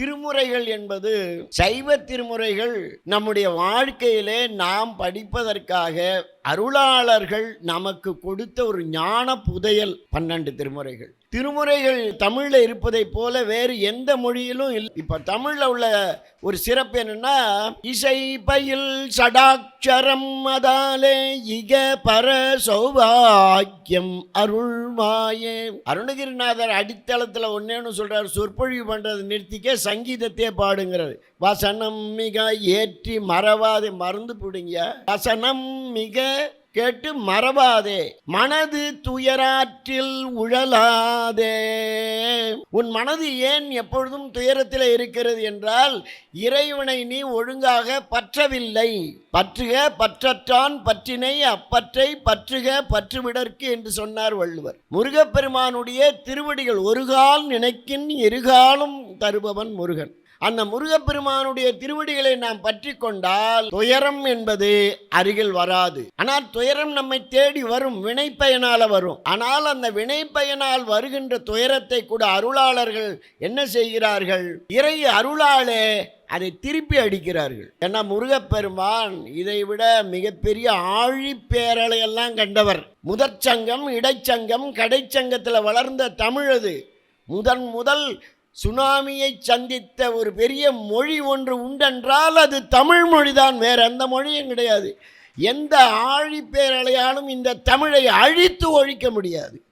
திருமுறைகள் என்பது சைவ திருமுறைகள் நம்முடைய வாழ்க்கையிலே நாம் படிப்பதற்காக அருளாளர்கள் நமக்கு கொடுத்த ஒரு ஞான புதையல் பன்னெண்டு திருமுறைகள். திருமுறைகள் தமிழில் இருப்பதைப் போல வேறு எந்த மொழியிலும் இல்லை. இப்போ தமிழில் உள்ள ஒரு சிறப்பு என்னன்னா இசை பயில் சடாட்சரம் அதாலே இக பர சௌபாக்கியம் அருள்மாயே அருணகிரிநாதர் அடித்தளத்தில் ஒன்னேன்னு சொல்றாரு சொற்பொழிவு பண்றது நிறுத்திக்க சங்கீதத்தையே பாடுங்கிறது. வசனம் மிக ஏற்றி மறவாதே மறந்து பிடிங்க வசனம் மிக கேட்டு மறவாதே. மனது துயராற்றில் உழலாதே. உன் மனது ஏன் எப்பொழுதும் துயரத்தில் இருக்கிறது என்றால் இறைவனை நீ ஒழுங்காக பற்றவில்லை. பற்றுக பற்றற்றான் பற்றினை அப்பற்றை பற்றுக பற்றுவிடற்கு என்று சொன்னார் வள்ளுவர். முருகப்பெருமானுடைய திருவடிகள் ஒருகால் நினைக்கின் இருகாலும் தருபவன் முருகன். அந்த முருகப்பெருமானுடைய திருவடிகளை நாம் பற்றி கொண்டால் துயரம் என்பது அருகில் வராது. ஆனால் துயரம் நம்மை தேடி வரும் வினை பயனால வரும். ஆனால் அந்த வினை பயனால் வருகின்ற துயரத்தை கூட அருளாளர்கள் என்ன செய்கிறார்கள்? இறை அருளாலே அதை திருப்பி அடிக்கிறார்கள். ஏன்னா முருகப்பெருமான் இதை விட மிகப்பெரிய ஆழி பேரலையெல்லாம் கண்டவர். முதற்சங்கம் இடைச்சங்கம் கடைச்சங்கத்தில் வளர்ந்த தமிழ் அது. முதன் முதல் சுனாமியை சந்தித்த ஒரு பெரிய மொழி ஒன்று உண்டென்றால் அது தமிழ் மொழிதான். வேற எந்த மொழியும் கிடையாது. எந்த ஆழிப்பேரலையாலும் இந்த தமிழை அழித்து ஒழிக்க முடியாது.